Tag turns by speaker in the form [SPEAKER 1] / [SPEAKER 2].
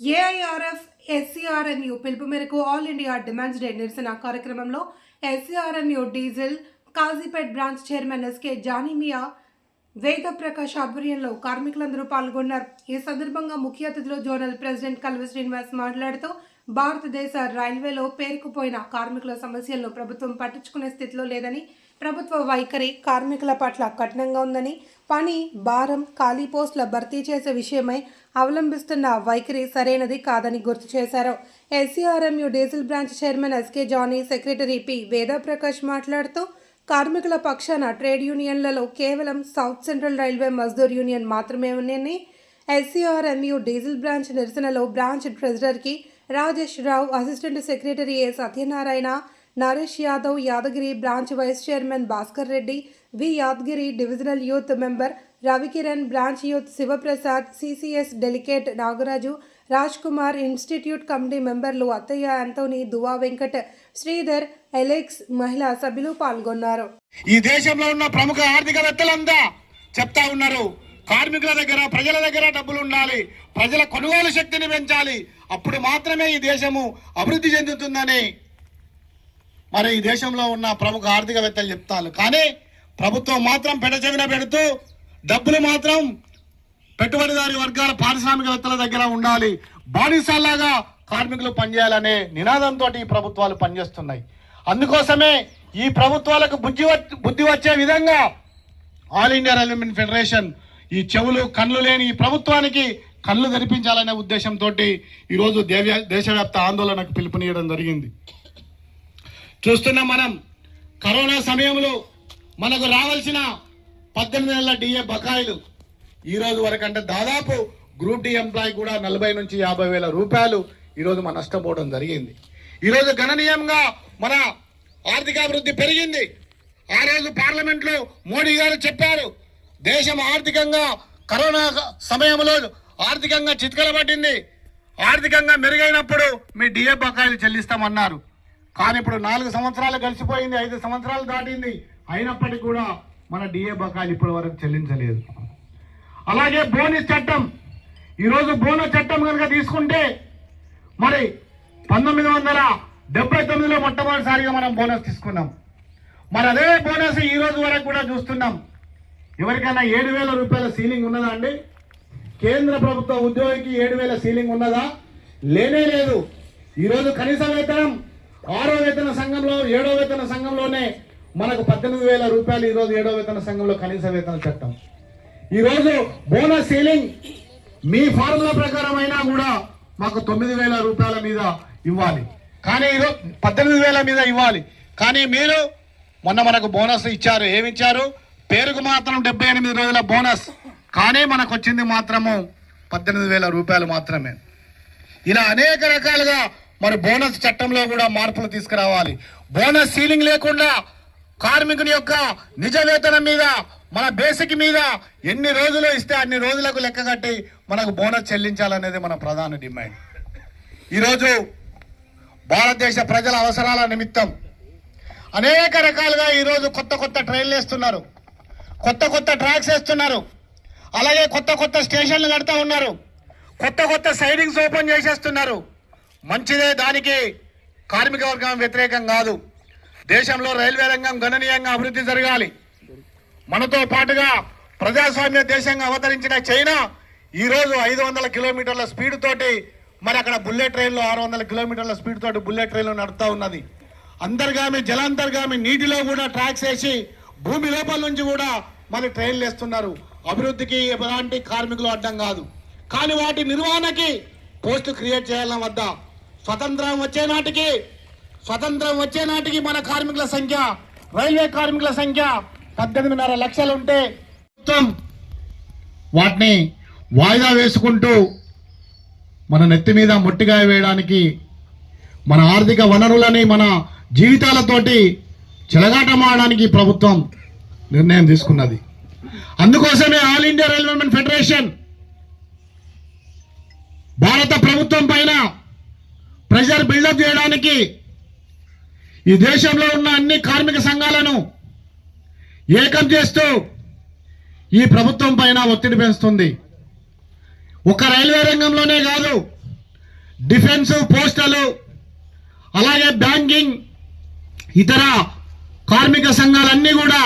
[SPEAKER 1] AIRF ఎస్సీఆర్ఎంయు పిలుపు మేరకు all India demands day నిరసన కార్యక్రమంలో SCRMU diesel Kazipet branch chairman SK Janimiya Veda Prakash ఆధ్వర్యంలో కార్మికులందరూ పాల్గొన్నారు. ఈ సందర్భంగా ముఖ్య అతిథులు జోనల్ ప్రెసిడెంట్ కల్వ శ్రీనివాస్ మాట్లాడుతూ భారతదేశ రైల్వేలో పేరుకుపోయిన కార్మికుల సమస్యలను ప్రభుత్వం పట్టించుకునే స్థితిలో లేదని ప్రభుత్వ వైఖరి కార్మికుల పట్ల కఠినంగా ఉందని పని భారం ఖాళీ పోస్టుల భర్తీ చేసే విషయమై అవలంబిస్తున్న వైఖరి సరైనది కాదని గుర్తు చేశారు. SCRMU diesel branch chairman SK Jani secretary P Vedaprakash మాట్లాడుతూ కార్మికుల పక్షాన ట్రేడ్ యూనియన్లలో కేవలం south central railway Mazdoor union మాత్రమే ఉన్నాయని ఎస్సీఆర్ఎంయు డీజిల్ బ్రాంచ్ నిరసనలో branch ట్రెజరర్కి Rajesh Rao assistant secretary A Satyanarayana Naresh Yadav Yadagiri branch vice chairman Bhaskar Reddy V Yadagiri divisional youth member Ravikiran branch youth Sivaprasad CCS delegate Nagaraju Raj Kumar institute committee మెంబర్లు అత్తయ్య అంతోని దువా Venkat Sridhar Alex మహిళా సభ్యులు పాల్గొన్నారు.
[SPEAKER 2] ఈ దేశంలో ఉన్న ప్రముఖ ఆర్థికవేత్తలంతా చెప్తా ఉన్నారు కార్మికుల దగ్గర ప్రజల దగ్గర డబ్బులు ఉండాలి ప్రజల కొనుగోలు శక్తిని పెంచాలి అప్పుడు మాత్రమే ఈ దేశము అభివృద్ధి చెందుతుందని మరి ఈ దేశంలో ఉన్న ప్రముఖ ఆర్థికవేత్తలు చెప్తారు. కానీ ప్రభుత్వం మాత్రం పెడచెవిన పెడుతూ డబ్బులు మాత్రం పెట్టుబడిదారి వర్గాల పారిశ్రామికవేత్తల దగ్గర ఉండాలి. బానిసల్లాగా కార్మికులు పనిచేయాలనే నినాదంతో ఈ ప్రభుత్వాలు పనిచేస్తున్నాయి. అందుకోసమే ఈ ప్రభుత్వాలకు బుద్ధి బుద్ధి వచ్చే విధంగా ఆల్ ఇండియా రైల్వే ఫెడరేషన్ ఈ చెవులు కళ్ళు లేని ఈ ప్రభుత్వానికి కళ్ళు తెరిపించాలనే ఉద్దేశంతో ఈరోజు దేవ్య దేశవ్యాప్త ఆందోళనకు పిలుపునియడం జరిగింది. చూస్తున్నాం మనం కరోనా సమయంలో మనకు రావాల్సిన పద్దెనిమిది నెలల డిఏ బకాయిలు. ఈ రోజు వరకు అంటే దాదాపు గ్రూప్ డి ఎంప్లాయ్ కూడా నలభై నుంచి యాభై వేల రూపాయలు ఈరోజు మన నష్టపోవడం జరిగింది. ఈరోజు గణనీయంగా మన ఆర్థికాభివృద్ధి పెరిగింది. ఆ రోజు పార్లమెంట్లో మోడీ గారు చెప్పారు దేశం ఆర్థికంగా కరోనా సమయంలో ఆర్థికంగా చిత్కలబట్టింది ఆర్థికంగా మెరుగైనప్పుడు మీ డిఏ బకాయిలు చెల్లిస్తామన్నారు. కానీ ఇప్పుడు నాలుగు సంవత్సరాలు గడిచిపోయింది ఐదు సంవత్సరాలు దాటింది. అయినప్పటికీ కూడా మన డిఏ బకాయిలు ఇప్పటి వరకు చెల్లించలేదు. అలాగే బోనస్ చట్టం. ఈరోజు బోనస్ చట్టం కనుక తీసుకుంటే మరి పంతొమ్మిది వందల డెబ్బై తొమ్మిదిలో మొట్టమొదటిసారిగా మనం బోనస్ తీసుకున్నాం. మరి అదే బోనస్ ఈ రోజు వరకు కూడా చూస్తున్నాం. ఎవరికైనా ఏడు వేల రూపాయల సీలింగ్ ఉన్నదా అండి? కేంద్ర ప్రభుత్వ ఉద్యోగికి ఏడు వేల సీలింగ్ ఉన్నదా? లేనే లేదు. ఈరోజు కనీస వేతనం ఆరో వేతన సంఘంలో ఏడో వేతన సంఘంలోనే మనకు పద్దెనిమిది వేల రూపాయలు ఈరోజు ఏడో వేతన సంఘంలో కనీస వేతన చట్టం. ఈరోజు బోనస్ సీలింగ్ మీ ఫార్ములా ప్రకారం అయినా కూడా మాకు తొమ్మిది వేల రూపాయల మీద ఇవ్వాలి. కానీ ఈరోజు పద్దెనిమిది వేల మీద ఇవ్వాలి. కానీ మీరు మొన్న మనకు బోనస్ ఇచ్చారు. ఏమి ఇచ్చారు పేరుకు మాత్రం డెబ్బై ఎనిమిది రోజుల బోనస్. కానీ మనకు వచ్చింది మాత్రము పద్దెనిమిది వేల రూపాయలు మాత్రమే. ఇలా అనేక రకాలుగా మరి బోనస్ చట్టంలో కూడా మార్పులు తీసుకురావాలి. బోనస్ సీలింగ్ లేకుండా కార్మికుని యొక్క నిజ వేతనం మీద మన బేసిక్ మీద ఎన్ని రోజులు ఇస్తే అన్ని రోజులకు లెక్క కట్టి మనకు బోనస్ చెల్లించాలనేది మన ప్రధాన డిమాండ్. ఈరోజు భారతదేశ ప్రజల అవసరాల నిమిత్తం అనేక రకాలుగా ఈరోజు కొత్త కొత్త ట్రైన్లు వేస్తున్నారు. కొత్త కొత్త ట్రాక్స్ వేస్తున్నారు. అలాగే కొత్త కొత్త స్టేషన్లు కడతా ఉన్నారు. కొత్త కొత్త సైడింగ్స్ ఓపెన్ చేసేస్తున్నారు. మంచిదే దానికి కార్మిక వర్గం వ్యతిరేకం కాదు. దేశంలో రైల్వే రంగం గణనీయంగా అభివృద్ధి జరగాలి. మనతో పాటుగా ప్రజాస్వామ్య దేశంగా అవతరించిన చైనా ఈరోజు ఐదు వందల కిలోమీటర్ల స్పీడ్ తోటి మరి అక్కడ బుల్లెట్ ట్రైన్లు ఆరు వందల కిలోమీటర్ల స్పీడ్ తోటి బుల్లెట్ ట్రైన్లు నడుతూ ఉన్నది. అంతర్గామి జలాంతర్గామి నీటిలో కూడా ట్రాక్స్ వేసి భూమి లోపల నుంచి కూడా మరి ట్రైన్లు వేస్తున్నారు. అభివృద్ధికి ఎలాంటి కార్మికులు అడ్డం కాదు. కానీ వాటి నిర్వహణకి పోస్టు క్రియేట్ చేయాలని వద్ద స్వతంత్రం వచ్చే నాటికి స్వతంత్రం వచ్చే నాటికి మన కార్మికుల సంఖ్య రైల్వే కార్మికుల సంఖ్య పద్దెనిమిదిన్నర లక్షలు ఉంటే వాటిని వాయిదా వేసుకుంటూ మన నెత్తి మీద మొట్టిగాయ వేయడానికి మన ఆర్థిక వనరులని మన జీవితాలతోటి చెలగాటమాడడానికి ప్రభుత్వం నిర్ణయం తీసుకున్నది. అందుకోసమే ఆల్ ఇండియా రైల్వేమెన్ ఫెడరేషన్ భారత ప్రభుత్వం పైన ప్రెషర్ బిల్డప్ చేయడానికి ఈ దేశంలో ఉన్న అన్ని కార్మిక సంఘాలను ఏకం చేస్తూ ఈ ప్రభుత్వం పైన ఒత్తిడి పెంచుతుంది. ఒక రైల్వే రంగంలోనే కాదు డిఫెన్స్ పోస్టలు అలాగే బ్యాంకింగ్ ఇతర కార్మిక సంఘాలన్నీ కూడా